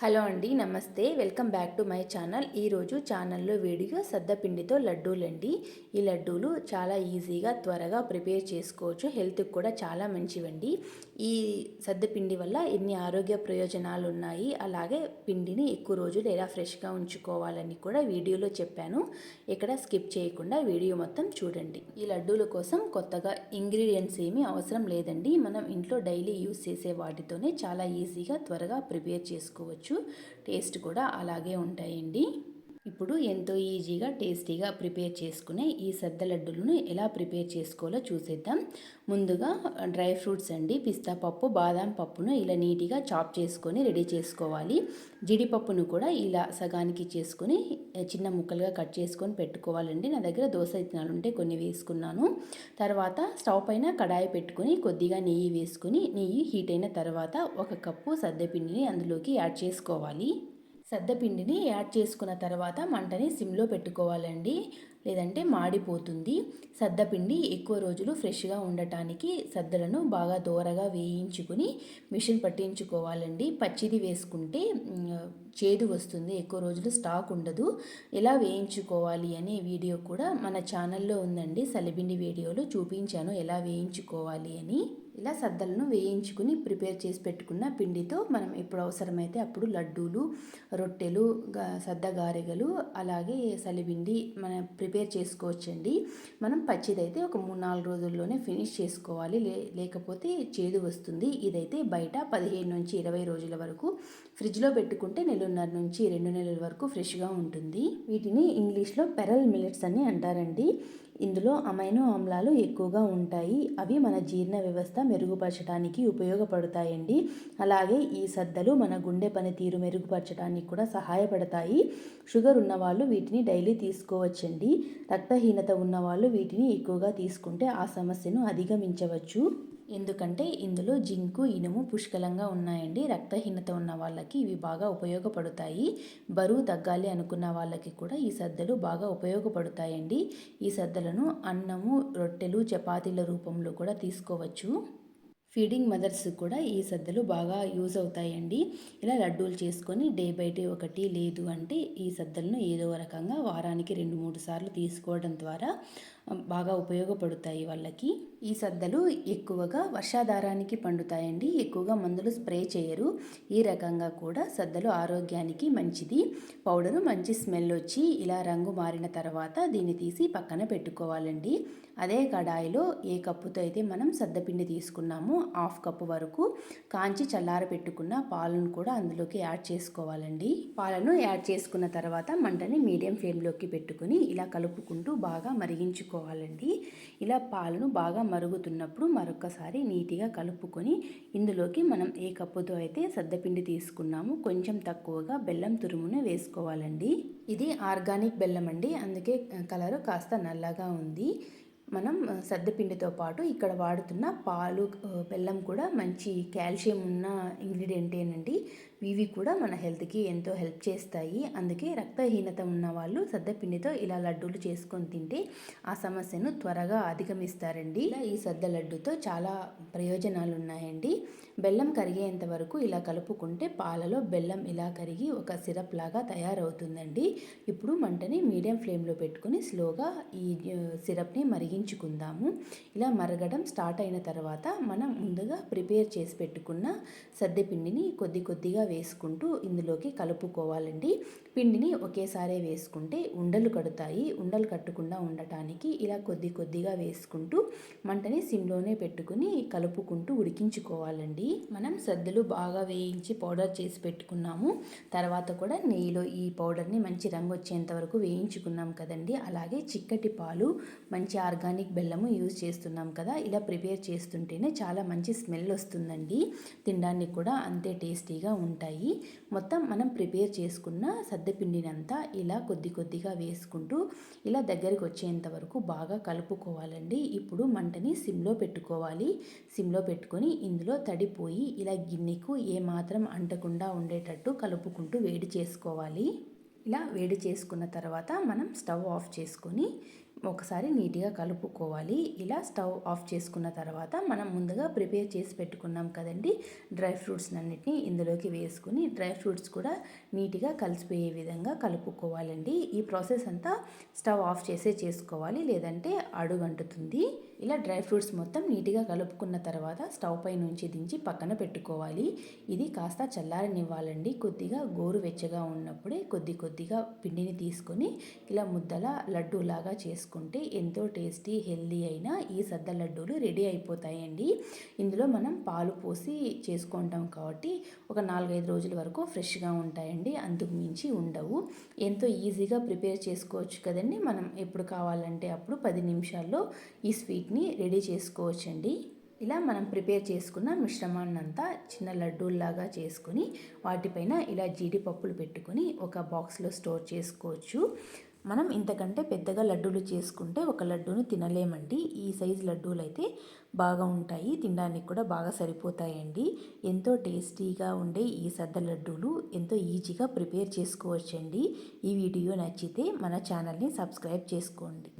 Hello అండి నమస్తే. Welcome back to my channel. ఈరోజు ఛానల్లో వీడియో సద్దపిండితో లడ్డూలండి ఈ లడ్డూలు చాలా ఈజీగా త్వరగా ప్రిపేర్ చేసుకోవచ్చు. హెల్త్కి కూడా చాలా మంచివండి. ఈ సద్దపిండి వల్ల ఎన్ని ఆరోగ్య ప్రయోజనాలు ఉన్నాయి అలాగే పిండిని ఎక్కువ రోజులు ఎలా ఫ్రెష్గా ఉంచుకోవాలని కూడా వీడియోలో చెప్పాను. ఇక్కడ స్కిప్ చేయకుండా వీడియో మొత్తం చూడండి. ఈ లడ్డూల కోసం కొత్తగా ఇంగ్రీడియంట్స్ ఏమీ అవసరం లేదండి. మనం ఇంట్లో డైలీ యూస్ చేసే వాటితోనే చాలా ఈజీగా త్వరగా ప్రిపేర్ చేసుకోవచ్చు. టేస్ట్ కూడా అలాగే ఉంటాయండి. ఇప్పుడు ఎంతో ఈజీగా టేస్టీగా ప్రిపేర్ చేసుకునే ఈ సద్ద లడ్డులను ఎలా ప్రిపేర్ చేసుకోవాలో చూసేద్దాం. ముందుగా డ్రై ఫ్రూట్స్ అండి. పిస్తా పప్పు బాదాం పప్పును ఇలా నీట్గా చాప్ చేసుకొని రెడీ చేసుకోవాలి. జీడిపప్పును కూడా ఇలా సగానికి చేసుకొని చిన్న ముక్కలుగా కట్ చేసుకొని పెట్టుకోవాలండి. నా దగ్గర దోశ ఇత్తనాలు ఉంటే కొన్ని వేసుకున్నాను. తర్వాత స్టవ్ పైన కడాయి పెట్టుకొని కొద్దిగా నెయ్యి వేసుకొని నెయ్యి హీట్ అయిన తర్వాత ఒక కప్పు సద్దపిండిని అందులోకి యాడ్ చేసుకోవాలి. సద్దపిండిని యాడ్ చేసుకున్న తర్వాత మంటని సిమ్లో పెట్టుకోవాలండి. లేదంటే మాడిపోతుంది. సద్దపిండి ఎక్కువ రోజులు ఫ్రెష్గా ఉండటానికి సద్దలను బాగా దోరగా వేయించుకుని మిషన్ పట్టించుకోవాలండి. పచ్చిది వేసుకుంటే చేదు వస్తుంది. ఎక్కువ రోజులు స్టాక్ ఉండదు. ఎలా వేయించుకోవాలి అనే వీడియో కూడా మన ఛానల్లో ఉందండి. సలిబిండి వీడియోలో చూపించాను ఎలా వేయించుకోవాలి అని. ఇలా సద్దలను వేయించుకుని ప్రిపేర్ చేసి పెట్టుకున్న పిండితో మనం ఎప్పుడు అవసరమైతే అప్పుడు లడ్డూలు రొట్టెలు సద్ద గారెగలు అలాగే సలిబిండి మన ప్రిపేర్ ప్రిపేర్ చేసుకోవచ్చండి. మనం పచ్చిదైతే ఒక మూడు నాలుగు రోజుల్లోనే ఫినిష్ చేసుకోవాలి. లే లేకపోతే చేదు వస్తుంది. ఇదైతే బయట పదిహేను నుంచి ఇరవై రోజుల వరకు ఫ్రిడ్జ్లో పెట్టుకుంటే నెలన్నర నుంచి రెండు నెలల వరకు ఫ్రెష్గా ఉంటుంది. వీటిని ఇంగ్లీష్లో పెరల్ మిల్లెట్స్ అని అంటారండి. ఇందులో అమైనో ఆమ్లాలు ఎక్కువగా ఉంటాయి. అవి మన జీర్ణ వ్యవస్థ మెరుగుపరచడానికి ఉపయోగపడతాయండి. అలాగే ఈ సద్దలు మన గుండె పనితీరు మెరుగుపరచడానికి కూడా సహాయపడతాయి. షుగర్ ఉన్నవాళ్ళు వీటిని డైలీ తీసుకోవచ్చండి. రక్తహీనత ఉన్నవాళ్ళు వీటిని ఎక్కువగా తీసుకుంటే ఆ సమస్యను అధిగమించవచ్చు. ఎందుకంటే ఇందులో జింకు ఇనుము పుష్కలంగా ఉన్నాయండి. రక్తహీనత ఉన్న వాళ్ళకి ఇవి బాగా ఉపయోగపడతాయి. బరువు తగ్గాలి అనుకున్న వాళ్ళకి కూడా ఈ సద్దలు బాగా ఉపయోగపడతాయండి. ఈ సద్దలను అన్నము రొట్టెలు చపాతీల రూపంలో కూడా తీసుకోవచ్చు. ఫీడింగ్ మదర్స్ కూడా ఈ సద్దలు బాగా యూజ్ అవుతాయండి. ఇలా లడ్డూలు చేసుకొని డే బై డే ఒకటి లేదు అంటే ఈ సద్దలను ఏదో రకంగా వారానికి రెండు మూడు సార్లు తీసుకోవడం ద్వారా బాగా ఉపయోగపడతాయి వాళ్ళకి. ఈ సద్దలు ఎక్కువగా వర్షాధారానికి పండుతాయండి. ఎక్కువగా మందులు స్ప్రే చేయరు. ఈ రకంగా కూడా సద్దలు ఆరోగ్యానికి మంచిది. పౌడరు మంచి స్మెల్ వచ్చి ఇలా రంగు మారిన తర్వాత దీన్ని తీసి పక్కన పెట్టుకోవాలండి. అదే కడాయిలో ఏ కప్పుతో అయితే మనం సద్దపిండి తీసుకున్నామో హాఫ్ కప్పు వరకు కాంచి చల్లారబెట్టుకున్న పాలను కూడా అందులోకి యాడ్ చేసుకోవాలండి. పాలను యాడ్ చేసుకున్న తర్వాత మంటని మీడియం ఫ్లేమ్లోకి పెట్టుకుని ఇలా కలుపుకుంటూ బాగా మరిగించుకోవాలండి. ఇలా పాలను బాగా మరుగుతున్నప్పుడు మరొకసారి నీట్గా కలుపుకొని ఇందులోకి మనం ఏ కప్పుతో అయితే సద్దపిండి తీసుకున్నామో కొంచెం తక్కువగా బెల్లం తురుమును వేసుకోవాలండి. ఇది ఆర్గానిక్ బెల్లం అండి అందుకే కలరు కాస్త నల్లగా ఉంది. మనం సద్దపిండితో పాటు ఇక్కడ వాడుతున్న పాలు బెల్లం కూడా మంచి కాల్షియం ఉన్న ఇంగ్రీడియంటేనండి. ఇవి కూడా మన హెల్త్కి ఎంతో హెల్ప్ చేస్తాయి. అందుకే రక్తహీనత ఉన్న వాళ్ళు సద్దపిండితో ఇలా లడ్డూలు చేసుకొని తింటే ఆ సమస్యను త్వరగా అధిగమిస్తారండి. ఇలా ఈ సద్ద లడ్డుతో చాలా ప్రయోజనాలు ఉన్నాయండి బెల్లం కరిగేంత వరకు ఇలా కలుపుకుంటే పాలలో బెల్లం ఇలా కరిగి ఒక సిరప్ లాగా తయారవుతుందండి. ఇప్పుడు మంటని మీడియం ఫ్లేమ్లో పెట్టుకుని స్లోగా ఈ సిరప్ని మరిగించుకుందాము. ఇలా మరగడం స్టార్ట్ అయిన తర్వాత మనం ముందుగా ప్రిపేర్ చేసి పెట్టుకున్న సద్దెపిండిని కొద్ది కొద్దిగా వేసుకుంటూ ఇందులోకి కలుపుకోవాలండి. పిండిని ఒకేసారి వేసుకుంటే ఉండలు కడతాయి. ఉండలు కట్టకుండా ఉండటానికి ఇలా కొద్ది కొద్దిగా వేసుకుంటూ మంటని సిమ్లోనే పెట్టుకుని కలుపుకుంటూ ఉడికించుకోవాలండి. మనం సద్దలు బాగా వేయించి పౌడర్ చేసి పెట్టుకున్నాము. తర్వాత కూడా నెయ్యిలో ఈ పౌడర్ని మంచి రంగు వచ్చేంత వరకు వేయించుకున్నాం కదండి. అలాగే చిక్కటి పాలు మంచి ఆర్గానిక్ బెల్లము యూజ్ చేస్తున్నాం కదా ఇలా ప్రిపేర్ చేస్తుంటేనే చాలా మంచి స్మెల్ వస్తుందండి. తినడానికి కూడా అంతే టేస్టీగా ఉంటాయి. మొత్తం మనం ప్రిపేర్ చేసుకున్న సద్దెపిండినంతా ఇలా కొద్ది కొద్దిగా వేసుకుంటూ ఇలా దగ్గరికి వచ్చేంత వరకు బాగా కలుపుకోవాలండి. ఇప్పుడు మంటని సిమ్లో పెట్టుకోవాలి. సిమ్లో పెట్టుకొని ఇందులో తడిపోయి ఇలా గిన్నెకు ఏమాత్రం అంటకుండా ఉండేటట్టు కలుపుకుంటూ వేడి చేసుకోవాలి. ఇలా వేడి చేసుకున్న తర్వాత మనం స్టవ్ ఆఫ్ చేసుకొని ఒకసారి నీట్గా కలుపుకోవాలి. ఇలా స్టవ్ ఆఫ్ చేసుకున్న తర్వాత మనం ముందుగా ప్రిపేర్ చేసి పెట్టుకున్నాం కదండి డ్రై ఫ్రూట్స్ అన్నిటినీ ఇందులోకి వేసుకుని డ్రై ఫ్రూట్స్ కూడా నీట్గా కలిసిపోయే విధంగా కలుపుకోవాలండి. ఈ ప్రాసెస్ అంతా స్టవ్ ఆఫ్ చేసే చేసుకోవాలి లేదంటే అడుగంటుతుంది. ఇలా డ్రై ఫ్రూట్స్ మొత్తం నీట్గా కలుపుకున్న తర్వాత స్టవ్ పై నుంచి దించి పక్కన పెట్టుకోవాలి. ఇది కాస్త చల్లారనివ్వాలండి. కొద్దిగా గోరు వెచ్చగా ఉన్నప్పుడే కొద్ది కొద్దిగా పిండిని తీసుకొని ఇలా ముద్దలా లడ్డూలాగా చేసుకుంటే ఎంతో టేస్టీ హెల్దీ అయిన ఈ సద్ద లడ్డూలు రెడీ అయిపోతాయండి. ఇందులో మనం పాలు పోసి చేసుకుంటాం కాబట్టి ఒక నాలుగైదు రోజుల వరకు ఫ్రెష్గా ఉంటాయండి. అందుకు మించి ఉండవు. ఎంతో ఈజీగా ప్రిపేర్ చేసుకోవచ్చు కదండి. మనం ఎప్పుడు కావాలంటే అప్పుడు పది నిమిషాల్లో ఈ స్వీట్ని రెడీ చేసుకోవచ్చండి. ఇలా మనం ప్రిపేర్ చేసుకున్న మిశ్రమాన్ని అంతా చిన్న లడ్డూల్లాగా చేసుకొని వాటిపైన ఇలా జీడిపప్పులు పెట్టుకొని ఒక బాక్స్లో స్టోర్ చేసుకోవచ్చు. మనం ఇంతకంటే పెద్దగా లడ్డూలు చేసుకుంటే ఒక లడ్డూని తినలేమండి. ఈ సైజు లడ్డూలు అయితే బాగా ఉంటాయి. తినడానికి కూడా బాగా సరిపోతాయండి. ఎంతో టేస్టీగా ఉండే ఈ సద్ద లడ్డూలు ఎంతో ఈజీగా ప్రిపేర్ చేసుకోవచ్చండి. ఈ వీడియో నచ్చితే మన ఛానల్ని సబ్స్క్రైబ్ చేసుకోండి.